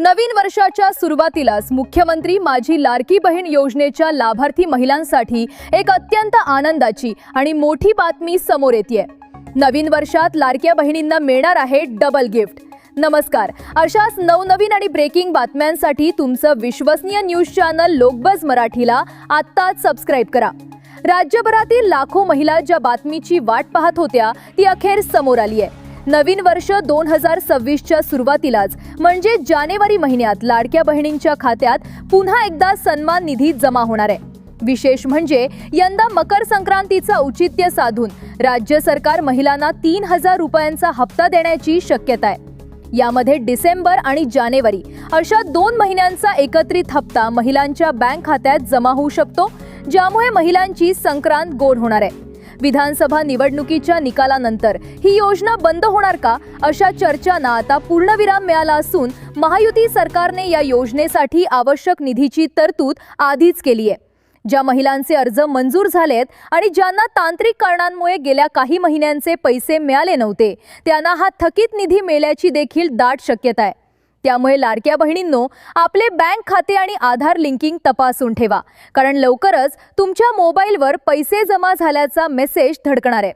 नवीन वर्षाच्या सुरुवातीलाच मुख्यमंत्री माझी लाडकी बहीण योजनेच्या लाभार्थी महिलांसाठी एक अत्यंत आनंदाची आणि मोठी बातमी समोर येते नवीन वर्षात लाडक्या बहिणींना मिळणार आहे डबल गिफ्ट नमस्कार. अशाच नवनवीन आणि ब्रेकिंग बातम्यांसाठी तुमचं विश्वसनीय न्यूज चॅनल लोकबज मराठीला आत्ताच सबस्क्राईब करा. राज्यभरातील लाखो महिला ज्या बातमीची वाट पाहत होत्या ती अखेर समोर आली आहे नवीन वर्ष दोन हजार सव्वीसच्या सुरुवातीलाच. म्हणजे जानेवारी महिन्यात लाडक्या बहिणींच्या खात्यात पुन्हा एकदा सन्मान निधी जमा होणार आहे. विशेष म्हणजे यंदा मकर संक्रांतीचा औचित्य साधून राज्य सरकार महिलांना तीन हजार रुपयांचा हप्ता देण्याची शक्यता आहे. यामध्ये डिसेंबर आणि जानेवारी अशा दोन महिन्यांचा एकत्रित हप्ता महिलांच्या बँक खात्यात जमा होऊ शकतो ज्यामुळे महिलांची संक्रांत गोड होणार आहे. विधानसभा निवडणुकीच्या निकालानंतर ही योजना बंद होणार का अशा चर्चांना आता पूर्णविराम मिळाला असून महायुती सरकारने या योजनेसाठी आवश्यक निधीची तरतूद आधीच केली आहे. ज्या महिलांचे अर्ज मंजूर झालेत आणि ज्यांना तांत्रिक कारणांमुळे गेल्या काही महिन्यांचे पैसे मिळाले नव्हते त्यांना हा थकीत निधी मिळण्याची देखील दाट शक्यता आहे. त्यामुळे लाडक्या बहिणींनो आपले बँक खाते आणि आधार लिंकिंग तपासून ठेवा. कारण लवकरच तुमच्या मोबाईलवर पैसे जमा झाल्याचा मेसेज धडकणार आहे.